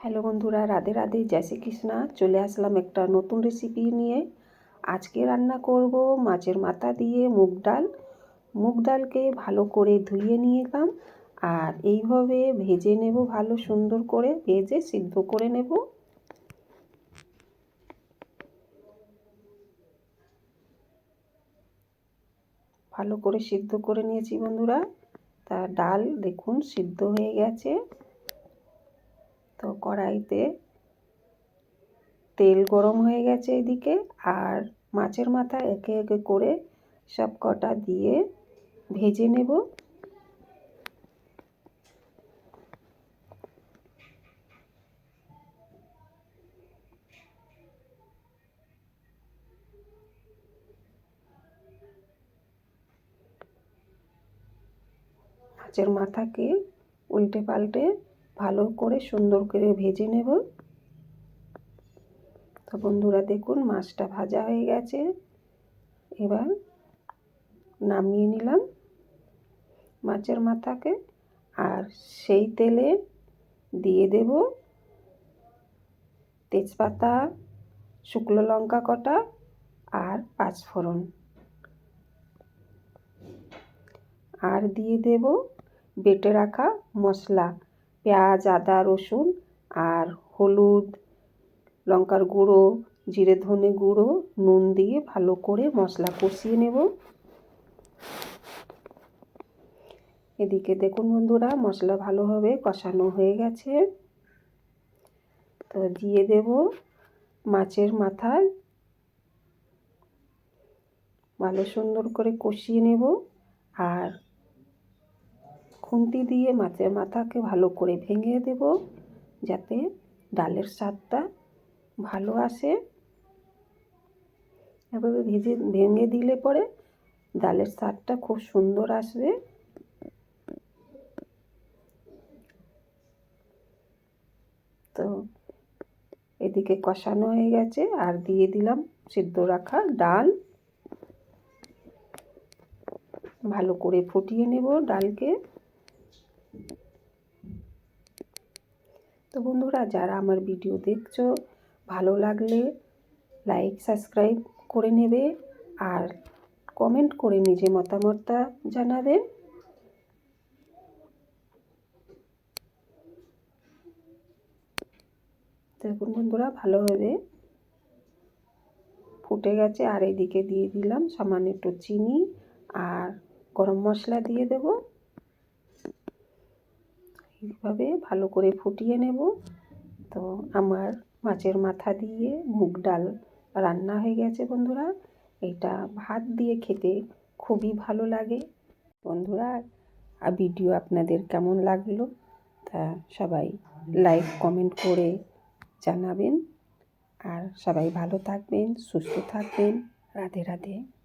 Hello বন্ধুরা, রাধে রাধে, জয় শ্রীকৃষ্ণা। চলে আসলাম একটা নতুন রেসিপি নিয়ে। আজকে রান্না করব মাছের মাথা দিয়ে মুগ ডাল। মুগ ডালকে ভালো করে ধুয়ে নিয়ে এলাম আর এইভাবে ভেজে নেব ভালো সুন্দর করে। ভেজে সিদ্ধ করে নেব। ভালো করে সিদ্ধ করে নিয়েছি বন্ধুরা। তা ডাল দেখুন সিদ্ধ হয়ে গেছে। তো কড়াইতে তেল গরম হয়ে গেছে এদিকে আর মাছের মাথা একে একে করে সব কটা দিয়ে ভেজে নেব। মাছের মাথাকে উল্টে পাল্টে ভালো করে সুন্দর করে ভেজে নেব। তো বন্ধুরা দেখুন, মাছটা ভাজা হয়ে গেছে। এবার নামিয়ে নিলাম মাছের মাথাকে। আর সেই তেলে দিয়ে দেব তেজপাতা, শুকনো লঙ্কা কটা আর পাঁচফোড়ন আর দিয়ে দেব বেটে রাখা মশলা। পেঁয়াজ, আদা, রসুন আর হলুদ, লঙ্কার গুঁড়ো, জিরে ধনে গুঁড়ো, নুন দিয়ে ভালো করে মশলা কষিয়ে নেব। এদিকে দেখুন বন্ধুরা, মশলা ভালোভাবে কষানো হয়ে গেছে। তো দিয়ে দেব মাছের মাথায়। ভালো সুন্দর করে কষিয়ে নেব। আর খুন্তি দিয়ে মাছের মাথাকে ভালো করে ভেঙে দেব যাতে ডালের স্বাদটা ভালো আসে। এভাবে ভেজে, ভেঙে দিলে পরে ডালের স্বাদটা খুব সুন্দর আসবে। তো এদিকে কষানো হয়ে গেছে, আর দিয়ে দিলাম সিদ্ধ রাখা ডাল। ভালো করে ফুটিয়ে নেব ডালকে। তো বন্ধুরা, যারা আমার ভিডিও দেখছ, ভালো লাগলে লাইক সাবস্ক্রাইব করে নেবে আর কমেন্ট করে নিজে মতামতটা জানাবে। দেখুন বন্ধুরা ভালোভাবে ফুটে গেছে, আর এদিকে দিয়ে দিলাম সামান্য একটু চিনি আর গরম মশলা দিয়ে দেব। এইভাবে ভালো করে ফুটিয়ে নেব। তো আমার মাছের মাথা দিয়ে মুগ ডাল রান্না হয়ে গেছে বন্ধুরা। এটা ভাত দিয়ে খেতে খুবই ভালো লাগে। বন্ধুরা আর ভিডিও আপনাদের কেমন লাগল? তা সবাই লাইক, কমেন্ট করে জানাবেন। আর সবাই ভালো থাকবেন, সুস্থ থাকবেন। রাধে রাধে।